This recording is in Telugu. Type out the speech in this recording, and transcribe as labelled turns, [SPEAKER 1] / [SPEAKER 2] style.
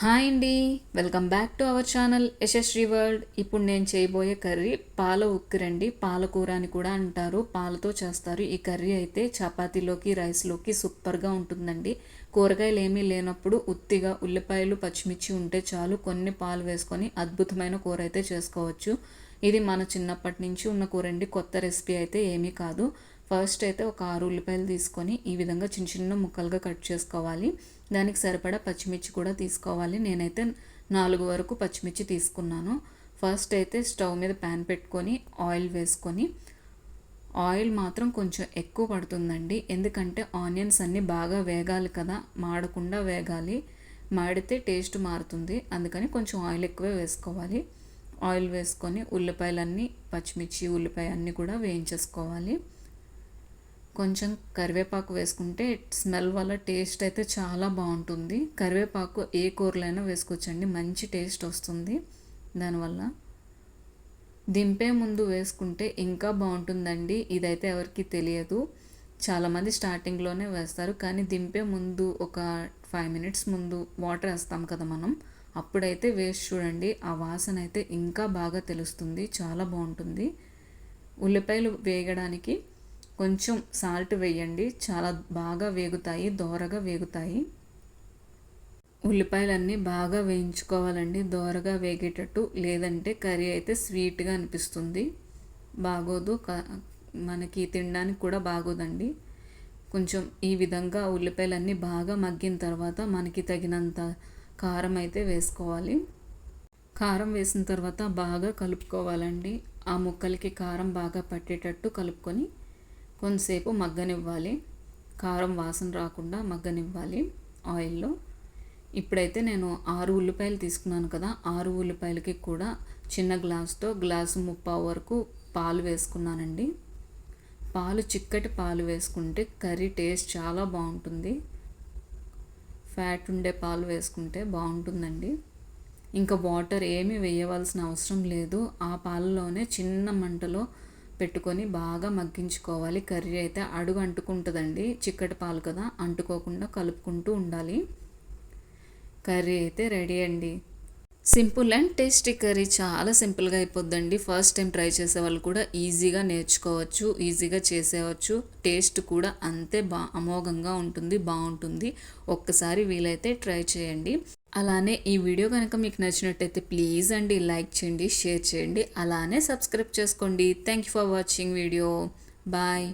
[SPEAKER 1] హాయ్ అండి. Welcome back to our channel Yashaswi world. ఇప్పుడు నేను చేయబోయే కర్రీ పాల ఉక్కిరండి పాలకూర అని కూడా అంటారు. పాలతో చేస్తారు. ఈ కర్రీ అయితే చపాతీలోకి రైస్లోకి సూపర్గా ఉంటుందండి. కూరగాయలు ఏమీ లేనప్పుడు ఉత్తిగా ఉల్లిపాయలు పచ్చిమిర్చి ఉంటే చాలు కొన్ని పాలు వేసుకొని అద్భుతమైన కూర అయితే చేసుకోవచ్చు. ఇది మన చిన్నప్పటి నుంచి ఉన్న కూర అండి. కొత్త రెసిపీ అయితే ఏమీ కాదు. ఫస్ట్ అయితే ఒక ఆరు ఉల్లిపాయలు తీసుకొని ఈ విధంగా చిన్న చిన్న ముక్కలుగా కట్ చేసుకోవాలి. దానికి సరిపడా పచ్చిమిర్చి కూడా తీసుకోవాలి. నేనైతే నాలుగు వరకు పచ్చిమిర్చి తీసుకున్నాను. ఫస్ట్ అయితే స్టవ్ మీద ప్యాన్ పెట్టుకొని ఆయిల్ వేసుకొని ఆయిల్ మాత్రం కొంచెం ఎక్కువ పడుతుందండి. ఎందుకంటే ఆనియన్స్ అన్నీ బాగా వేగాలి కదా మాడకుండా వేగాలి. మాడితే టేస్ట్ మారుతుంది. అందుకని కొంచెం ఆయిల్ ఎక్కువే వేసుకోవాలి. ఆయిల్ వేసుకొని ఉల్లిపాయలన్నీ పచ్చిమిర్చి ఉల్లిపాయ అన్నీ కూడా వేయించేసుకోవాలి. కొంచెం కరివేపాకు వేసుకుంటే స్మెల్ వల్ల టేస్ట్ అయితే చాలా బాగుంటుంది. కరివేపాకు ఏ కూరలైనా వేసుకోవచ్చండి. మంచి టేస్ట్ వస్తుంది దానివల్ల. దింపే ముందు వేసుకుంటే ఇంకా బాగుంటుందండి. ఇదైతే ఎవరికి తెలియదు. చాలామంది స్టార్టింగ్లోనే వేస్తారు. కానీ దింపే ముందు ఒక ఫైవ్ మినిట్స్ ముందు వాటర్ వేస్తాం కదా మనం. అప్పుడైతే వేసి చూడండి. ఆ వాసన అయితే ఇంకా బాగా తెలుస్తుంది. చాలా బాగుంటుంది. ఉల్లిపాయలు వేగడానికి కొంచెం సాల్ట్ వేయండి. చాలా బాగా వేగుతాయి దోరగా వేగుతాయి. ఉల్లిపాయలన్నీ బాగా వేయించుకోవాలండి. దోరగా వేగేటట్టు లేదంటే కర్రీ అయితే స్వీట్గా అనిపిస్తుంది. బాగోదు. మనకి తినడానికి కూడా బాగోదండి. కొంచెం ఈ విధంగా ఉల్లిపాయలన్నీ బాగా మగ్గిన తర్వాత మనకి తగినంత కారం అయితే వేసుకోవాలి. కారం వేసిన తర్వాత బాగా కలుపుకోవాలండి. ఆ ముక్కలకి కారం బాగా పట్టేటట్టు కలుపుకొని కొంతసేపు మగ్గనివ్వాలి. కారం వాసన రాకుండా మగ్గనివ్వాలి ఆయిల్లో. ఇప్పుడైతే నేను ఆరు ఉల్లిపాయలు తీసుకున్నాను కదా ఆరు ఉల్లిపాయలకి కూడా చిన్న గ్లాస్తో గ్లాసు ముప్పావు వరకు పాలు వేసుకున్నానండి. పాలు చిక్కటి పాలు వేసుకుంటే కర్రీ టేస్ట్ చాలా బాగుంటుంది. ఫ్యాట్ ఉండే పాలు వేసుకుంటే బాగుంటుందండి. ఇంకా వాటర్ ఏమీ వేయవలసిన అవసరం లేదు. ఆ పాలలోనే చిన్న మంటలో పెట్టుకొని బాగా మగ్గించుకోవాలి. కర్రీ అయితే అడుగు అంటుకుంటుందండి. చిక్కటి పాలు కదా అంటుకోకుండా కలుపుకుంటూ ఉండాలి. కర్రీ అయితే రెడీ అండి. సింపుల్ అండ్ టేస్టీ కర్రీ చాలా సింపుల్గా అయిపోద్దండి. ఫస్ట్ టైం ట్రై చేసే వాళ్ళు కూడా ఈజీగా నేర్చుకోవచ్చు ఈజీగా చేసేవచ్చు టేస్ట్ కూడా అంతే బా అమోఘంగా ఉంటుంది బాగుంటుంది. ఒక్కసారి వీలైతే ట్రై చేయండి. అలానే ఈ వీడియో కనుక మీకు నచ్చినట్టయితే ప్లీజ్ అండి లైక్ చేయండి షేర్ చేయండి అలానే సబ్స్క్రైబ్ చేసుకోండి. Thank you for watching video bye